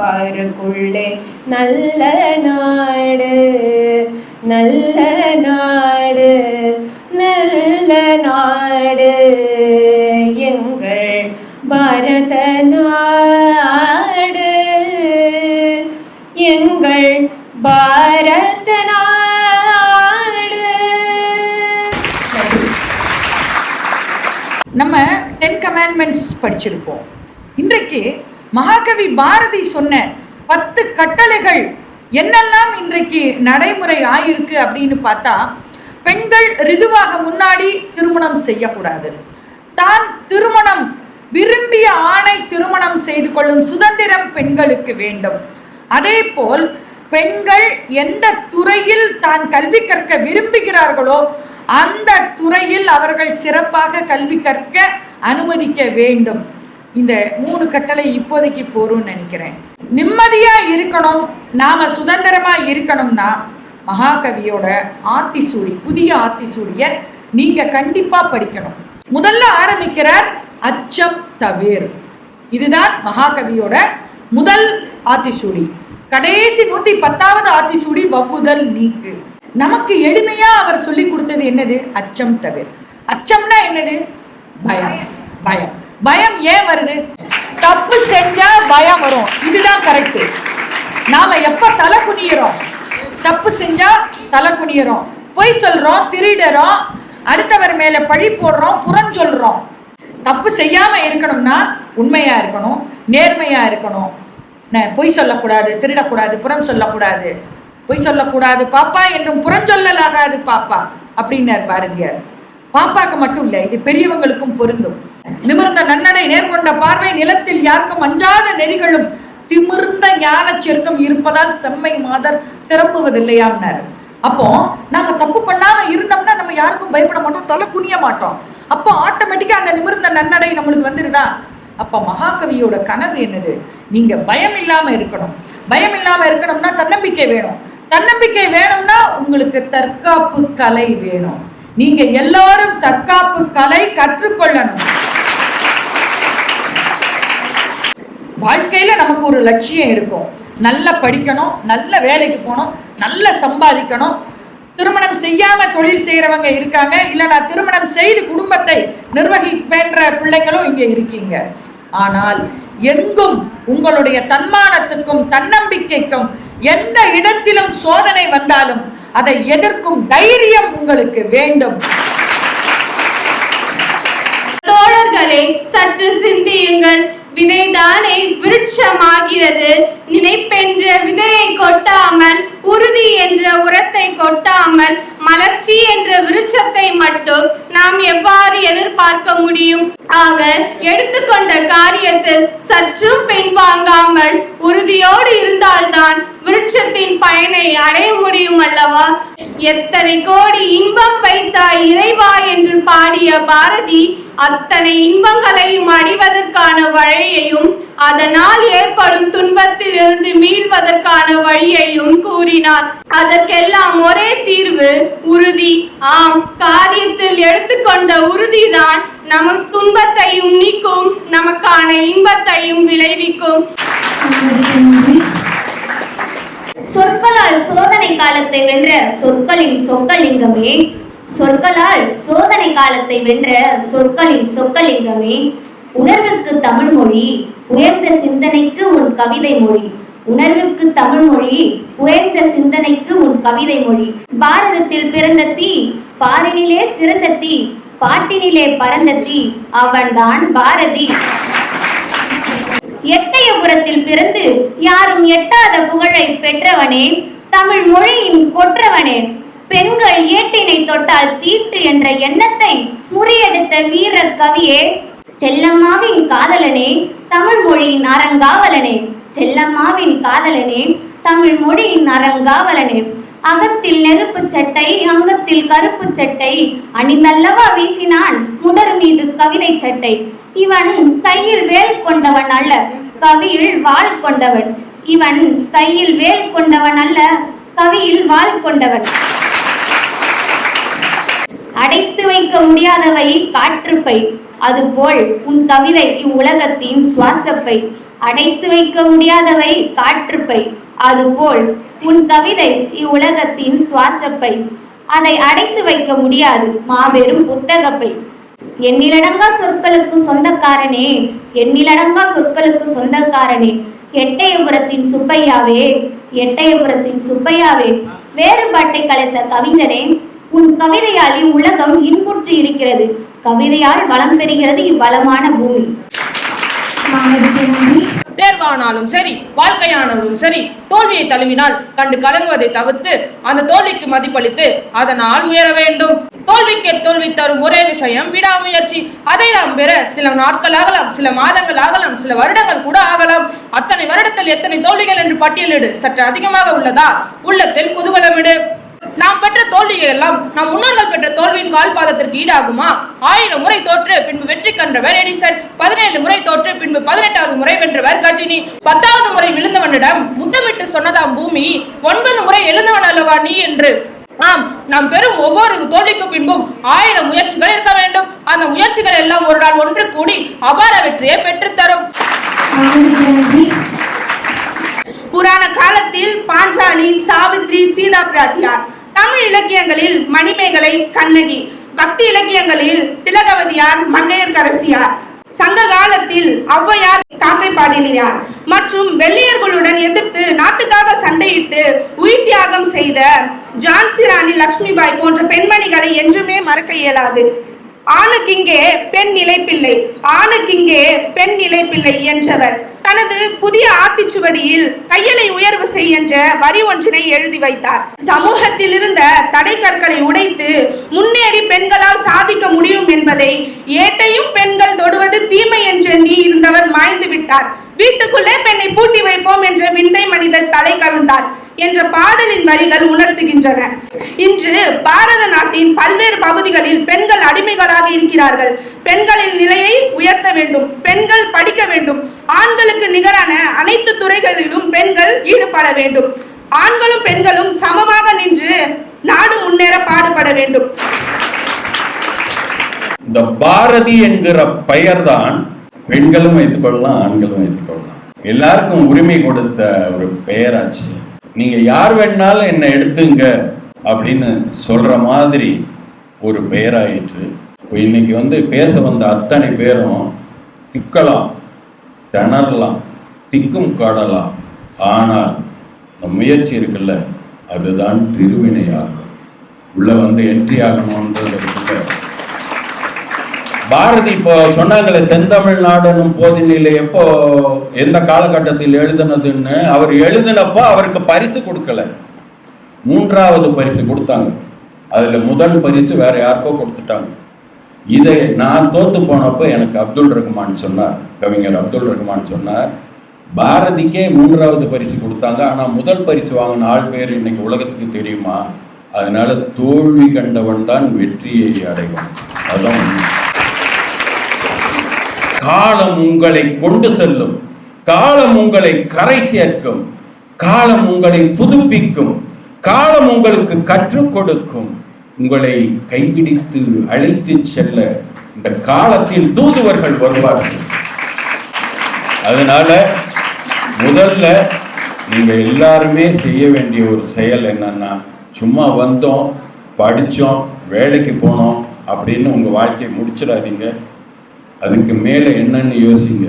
பாருக்குள்ளே நல்ல நாடு நல்ல நாடு நல்ல நாடு. எங்கள் பாரத நாடு எங்கள் பாரத நாடு. நம்ம டென் கமாண்ட்மெண்ட்ஸ் படிச்சிருப்போம். இன்றைக்கு மகாகவி பாரதி சொன்ன பத்து கட்டளைகள் என்னெல்லாம் இன்றைக்கு நடைமுறை ஆயிருக்கு அப்படின்னு பார்த்தா பெண்கள் ரிதுவாக முன்னாடி திருமணம் செய்யக்கூடாது. தான் திருமணம் விரும்பிய ஆணை திருமணம் செய்து கொள்ளும் சுதந்திரம் பெண்களுக்கு வேண்டும். அதே போல் பெண்கள் எந்த துறையில் தான் கல்வி கற்க விரும்புகிறார்களோ அந்த துறையில் அவர்கள் சிறப்பாக கல்வி கற்க அனுமதிக்க வேண்டும். இந்த மூணு கட்டளை இப்போதைக்கு போரும்னு நினைக்கிறேன். நிம்மதியா இருக்கணும் நாம சுதந்திரமா இருக்கணும்னா மகாகவியோட ஆத்திசூடி புதிய ஆத்திசூடிய நீங்க கண்டிப்பா படிக்கணும். முதல்ல ஆரம்பிக்கிறார் அச்சம் தவிர். இதுதான் மகாகவியோட முதல் ஆத்திசூடி. கடைசி நூத்தி பத்தாவது ஆத்திசூடி வவ்வுதல் நீக்கு. நமக்கு எளிமையா அவர் சொல்லி கொடுத்தது என்னது? அச்சம் தவிர. அச்சம்னா என்னது? பயம். பயம். பயம் ஏன் வருது? தப்பு செஞ்சா பயம் வரும். இதுதான் கரெக்ட் நாம எப்ப தலை குனியறோம்? தப்பு செஞ்சா தலை குனியறோம். பொய் சொல்றோம் திருடறோம் அடுத்தவர் மேல பழி போடுறோம் புறஞ்சொல்றோம் தப்பு செய்யாம இருக்கணும்னா உண்மையா இருக்கணும் நேர்மையா இருக்கணும். பொய் சொல்லக்கூடாது திருடக்கூடாது புறம் சொல்லக்கூடாது. பொய் சொல்லக்கூடாது பாப்பா என்றும் புறஞ்சொல்லலாகாது பாப்பா. அப்படின்னார் பாரதியார். பாப்பாக்கு மட்டும் இல்லை இது பெரியவங்களுக்கும் பொருந்தும். நிமிர்ந்த நன்னடை நேர்கொண்ட பார்வை நிலத்தில் யாருக்கும் அஞ்சாத நெறிகளும் திமிர்ந்த ஞானச் செருக்கம் இருப்பதால் செம்மை மாதர் திரும்புவதில்லையாம்னார் அப்போ நாம தப்பு பண்ணாம இருந்தோம்னா நம்ம யாருக்கும் பயப்பட மாட்டோம் தலை குனிய மாட்டோம். அப்போ ஆட்டோமேட்டிக்கா அந்த நிமிர்ந்த நன்னடை நம்மளுக்கு வந்துருதா அப்ப மகாகவியோட கனவு என்னது? நீங்க பயம் இல்லாம இருக்கணும். பயம் இல்லாம இருக்கணும்னா தன்னம்பிக்கை வேணும். தன்னம்பிக்கை வேணும்னா உங்களுக்கு தற்காப்பு கலை வேணும். நீங்க எல்லாரும் தற்காப்பு கலை கற்றுக்கொள்ளணும். வாழ்க்கையில் நமக்கு ஒரு லட்சியம் இருக்கும். நல்லா படிக்கணும் நல்ல வேலைக்கு போகணும் நல்லா சம்பாதிக்கணும். திருமணம் செய்யாமல் தொழில் செய்கிறவங்க இருக்காங்க. இல்லை நான் திருமணம் செய்து குடும்பத்தை நிர்வகிப்பேன்ற பிள்ளைங்களும் இங்கே இருக்கீங்க. ஆனால் எங்கும் உங்களுடைய தன்மானத்துக்கும் தன்னம்பிக்கைக்கும் எந்த இடத்திலும் சோதனை வந்தாலும் அதை எதிர்க்கும் தைரியம் உங்களுக்கு வேண்டும். தோழர்களே சற்று சிந்தியுங்கள். விதைதானே விருட்சமாகிறது? நினைப்பென்ற விதையை கொட்டாமல் உறுதி என்ற உரத்தை கொட்டாமல் மலர்ச்சி என்ற விருட்சத்தை மட்டும் நாம் எவ்வாறு எதிர்பார்க்க முடியும்? ஆக எடுத்துக்கொண்ட காரியத்தில் சற்றும் பின்வாங்காமல் உறுதியோடு இருந்தால்தான் விருட்சத்தின் பயனை அடைய முடியும் அல்லவா? எத்தனை கோடி இன்பம் வைத்தாய் இறைவா என்று பாடிய பாரதி அத்தனை இன்பங்களையும் அடிவ மீட்பதற்கான வழியையும் அதனால் ஏற்படும் துன்பத்தில் இருந்து மீள்வதற்கான வழியையும் கூறினார். அதற்கெல்லாம் ஒரே தீர்வு உறுதி. ஆம் காரியத்தில் எடுத்துக்கொண்ட உறுதிதான் நம துன்பத்தையும் நீக்கும் நமக்கான இன்பத்தையும் விளைவிக்கும். சொற்களால் சோதனை காலத்தை வென்ற சொற்களின் சொக்கலிங்கமே சொற்களால் சோதனை காலத்தை வென்ற சொற்களின் சொக்கலிங்கமே உணர்வுக்கு தமிழ் மொழி உயர்ந்த சிந்தனைக்கு உன் கவிதை மொழி. உணர்வுக்கு தமிழ் மொழி உயர்ந்த சிந்தனைக்கு உன் கவிதை மொழி. பாரதத்தில் பிறந்த தீ பாரினிலே சிறந்த தீ பாட்டினிலே பறந்த தீ அவன்தான் பாரதி. எட்டயபுரத்தில் பிறந்து யாரும் எட்டாத புகழை பெற்றவனே தமிழ் மொழியின் கொற்றவனே. பெண்கள் ஏட்டினை தொட்டால் தீட்டு என்ற எண்ணத்தை முறியெடுத்த வீர கவியே செல்லம்மாவின் காதலனே தமிழ் மொழியின் அறங்காவலனே. செல்லம்மாவின் காதலனே தமிழ் மொழியின் அறங்காவலனே. அகத்தில் நெருப்பு சட்டை அங்கத்தில் கருப்பு சட்டை. அணிந்தல்லவா வீசினான் முடர் மீது கவிதை சட்டை. இவன் கையில் வேல் கொண்டவன் அல்ல கவியில் வாள் கொண்டவன். இவன் கையில் வேல் கொண்டவன் அல்ல கவியில் வாள் கொண்டவன். அடைத்து வைக்க முடியாதவை காற்றுப்பை. அதுபோல் உன் கவிதை இவ்வுலகத்தின் சுவாசப்பை. அடைத்து வைக்க முடியாதவை காற்றுப்பை. அதுபோல் உன் கவிதை இவ்வுலகத்தின் சுவாசப்பை. அதை அடைத்து வைக்க முடியாது மாபெரும் புத்தகப்பை. எண்ணிலடங்கா சொற்களுக்கு சொந்தக்காரனே எண்ணிலடங்கா சொற்களுக்கு சொந்தக்காரனே. எட்டயபுரத்தின் சுப்பையாவே எட்டயபுரத்தின் சுப்பையாவே. வேறுபாட்டை கலைத்த கவிஞனே உன் கவிதையால் உலகம் இன்புற்று இருக்கிறது. கவிதையால் வளம் பெறுகிறது இவ்வளமான பூமி. தேர்வானாலும் சரி வாழ்க்கையானாலும் சரி தோல்வியை தழுவினால் கண்டு கலங்குவதை தவிர்த்து அந்த தோல்விக்கு மதிப்பளித்து அதனால் உயர வேண்டும். தோல்விக்கு தோல்வி தரும் ஒரே விஷயம் விடாமுயற்சி. அதை நாம் பெற சில நாட்கள் ஆகலாம் சில மாதங்கள் ஆகலாம் சில வருடங்கள் கூட ஆகலாம். அத்தனை வருடத்தில் எத்தனை தோல்விகள் என்று பட்டியலிடு. சற்று அதிகமாக உள்ளதா? உள்ளத்தில் குதூகலமிடு. நாம் பெற்ற தோல்விகள் எல்லாம் நம் முன்னோர்கள் பெற்ற தோல்வியின் கால்பாதத்திற்கு ஈடாகுமா? ஆயிரம் முறை தோற்று பின்பு வெற்றி கண்டவர் எடிசன். பதினேழு முறை தோற்று பின்பு பதினெட்டாவது முறை வென்றவர் கஜினி. பத்தாவது முறை விழுந்தவனிடம் முத்தமிட்டு சொன்னதாம் பூமி ஒன்பது முறை எழுந்தவன் அல்லவா நீ என்று. ஆம் நாம் பெறும் ஒவ்வொரு தோல்விக்கு பின்பும் ஆயிரம் முயற்சிகள் இருக்க வேண்டும். அந்த முயற்சிகள் எல்லாம் ஒரு நாள் ஒன்று கூடி அபார வெற்றியை பெற்றுத்தரும். புராண காலத்தில் பாஞ்சாலி சாவித்ரி பிராட்டியார் தமிழ் இலக்கியங்களில் மணிமேகலை கண்ணகி. பக்தி இலக்கியங்களில் திலகவதியார் மங்கையர்கரசியார் சங்க காலத்தில் ஔவையார் காக்கை பாடினியார் மற்றும் வெள்ளையர்களுடன் எதிர்த்து நாட்டுக்காக சண்டையிட்டு உயிர் தியாகம் செய்த ஜான்சி ராணி லக்ஷ்மிபாய் போன்ற பெண்மணிகளை என்றுமே மறக்க இயலாது. ஆணுக்கிங்கே பெண் நிலைப்பில்லை ஆணுக்கிங்கே பெண் நிலைப்பில்லை என்றவர். தனது புதிய ஆத்திச்சுவடியில் தையலை உயர்வு செய் என்ற வரி ஒன்றினை எழுதி வைத்தார். சமூகத்தில் இருந்த தடை கற்களை உடைத்து முன்னேறி பெண்களால் சாதிக்க முடியும் என்பதை ஏட்டையும் பெண்கள் தொடுவது தீமை என்று எண்ணி இருந்தவர் மாய்ந்து விட்டார். வீட்டுக்குள்ளே பெண்ணை பூட்டி வைப்போம் என்ற விந்தை மனிதர் தலை கவிழ்ந்தார் என்ற பாடலின் வரிகள் உணர்த்துகின்றன. இன்று பாரத நாட்டின் பல்வேறு பகுதிகளில் அடிமைகளாக இருக்கிறார்கள். பெண்களின் நிலையை உயர்த்த வேண்டும். பெண்கள் படிக்க வேண்டும். ஆண்களுக்கு நிகரான அனைத்து துறைகளிலும் பெண்கள் ஈடுபட வேண்டும். ஆண்களும் பெண்களும் சமமாக நின்று நாடு முன்னேற பாடுபட வேண்டும். இந்த பாரதி என்கிற பெயர் தான் பெண்களும் வைத்துக் கொள்ளலாம் ஆண்களும் வைத்துக் கொள்ளலாம். எல்லாருக்கும் உரிமை கொடுத்த ஒரு பெயராச்சு. நீங்க யார் வேணாலும் என்னை எடுத்துங்க அப்படின்னு சொல்ற மாதிரி ஒரு பெயராயிற்று. இப்போ இன்னைக்கு வந்து பேச வந்த அத்தனை பேரும் திக்கலாம் திணறலாம் திக்கும் காடலாம். ஆனால் இந்த முயற்சி இருக்குல்ல அதுதான் திருவினையாக்கும். உள்ள வந்து என்ட்ரி ஆகணுன்றது இருக்குல்ல. பாரதி இப்போ சொன்னாங்களே செந்தமிழ்நாடுன்னு போதினில எப்போ எந்த காலகட்டத்தில் எழுதுனதுன்னு? அவர் எழுதினப்போ அவருக்கு பரிசு கொடுக்கல. மூன்றாவது பரிசு கொடுத்தாங்க. அதில் முதல் பரிசு வேற யாருக்கோ கொடுத்துட்டாங்க. இதை நான் தோத்து போனப்போ எனக்கு அப்துல் ரஹ்மான் சொன்னார். கவிஞர் அப்துல் ரஹ்மான் சொன்னார் பாரதிக்கே மூன்றாவது பரிசு கொடுத்தாங்க. ஆனால் முதல் பரிசு வாங்கின ஆள் பேர் இன்னைக்கு உலகத்துக்கு தெரியுமா? அதனால தோல்வி கண்டவன் தான் வெற்றியை அடைவான். அதான் காலம் உங்களை கொண்டு செல்லும். காலம் உங்களை கரை சேர்க்கும். காலம் உங்களை புதுப்பிக்கும். காலம் உங்களுக்கு கற்றுக் கொடுக்கும். உங்களை கைப்பிடித்து அழைத்து செல்ல இந்த காலத்தில் தூதுவர்கள் வருவார்கள். அதனால முதல்ல நீங்க எல்லாருமே செய்ய வேண்டிய ஒரு செயல் என்னன்னா சும்மா வந்தோம் படித்தோம் வேலைக்கு போனோம் அப்படின்னு உங்கள் வாழ்க்கையை முடிச்சிடாதீங்க. அதுக்கு மேலே என்னன்னு யோசிங்க.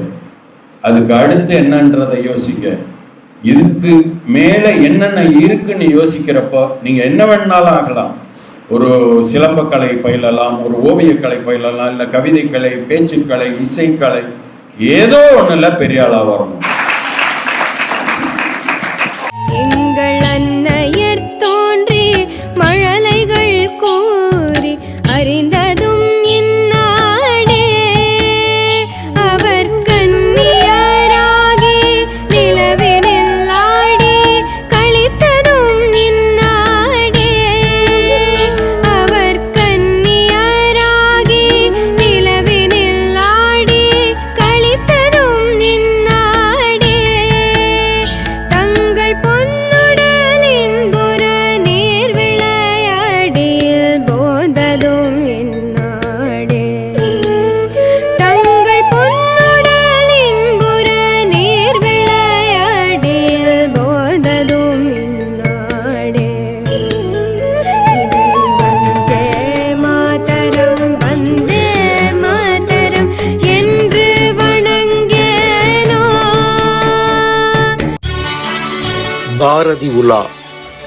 அதுக்கு அடுத்து என்னன்றதை யோசிங்க. இதுக்கு மேலே என்னென்ன இருக்குன்னு யோசிக்கிறப்போ நீங்கள் என்ன வேணாலும் ஆகலாம். ஒரு சிலம்பக்கலை பயிலலாம் ஒரு ஓவியக்கலை பயிலலாம் இல்லை கவிதைக்கலை பேச்சுக்கலை இசைக்கலை ஏதோ ஒன்றில் பெரிய ஆளாக வரணும்.